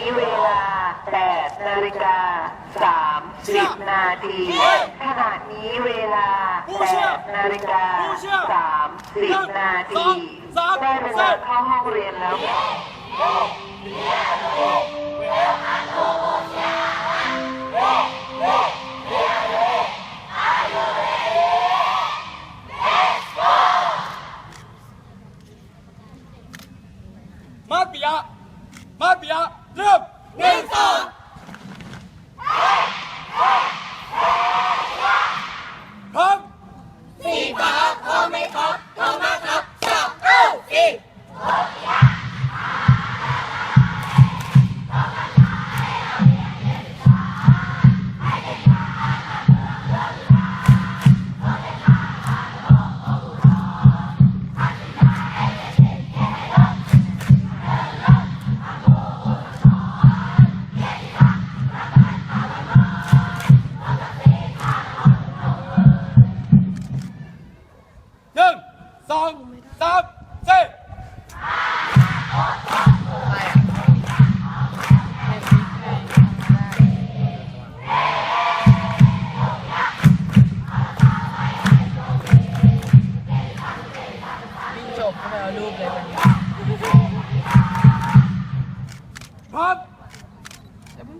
นี้เวลา8นาฬิกา30 นาที ขณะนี้เวลา8นาฬิกา30 นาที ได้เวลาเข้าห้องเรียนแล้ว ริ่ม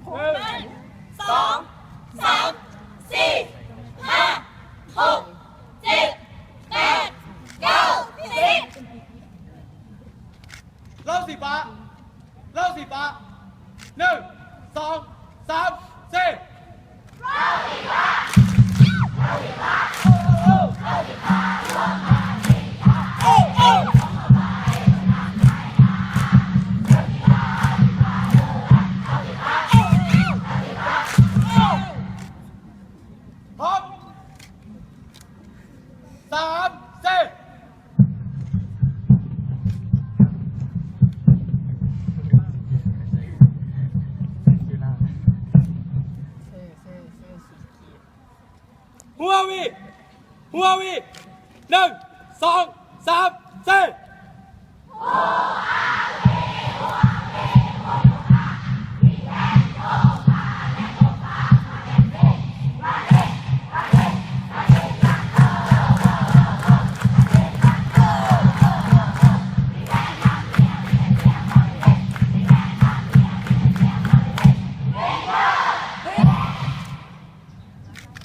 โพหสนึ่งสองสามสี่ห้าหกเจ็ดแปดเก้าสิบเล่าสีฟ้าเล่าสีฟ้าหนึ่งสองสามสี่ หัววีหัววีหนึ่งสองสามสี่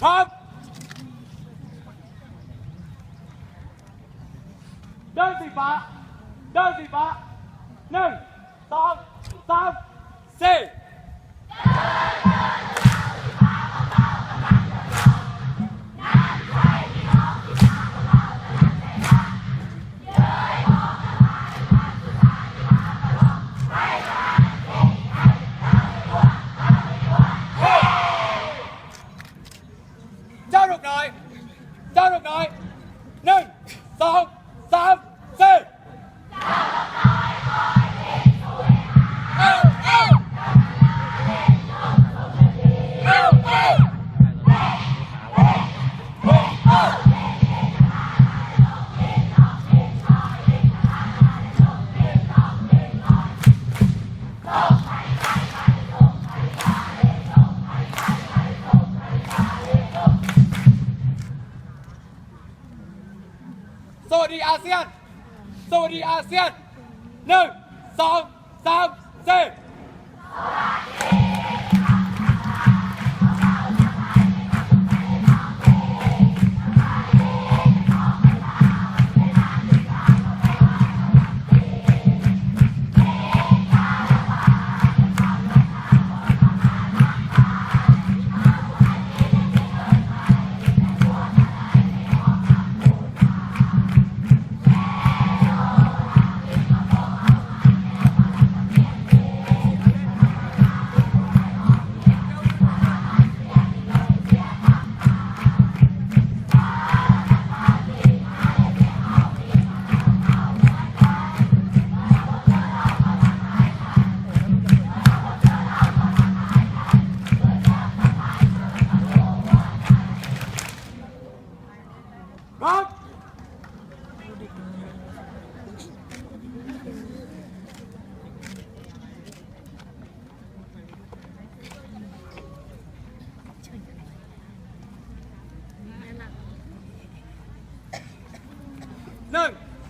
พร้อ เซียน สวัสดีอาเซียนหนึ่งสองสามสี่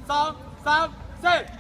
三三四。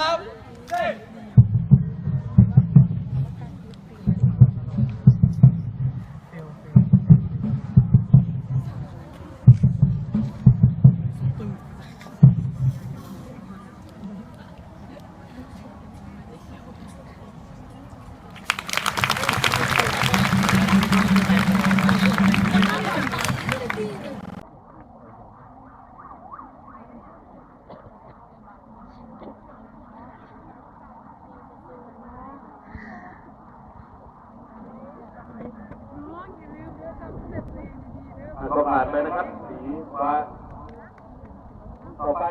Stop. เลยนะครับ สีฟ้าต่อไป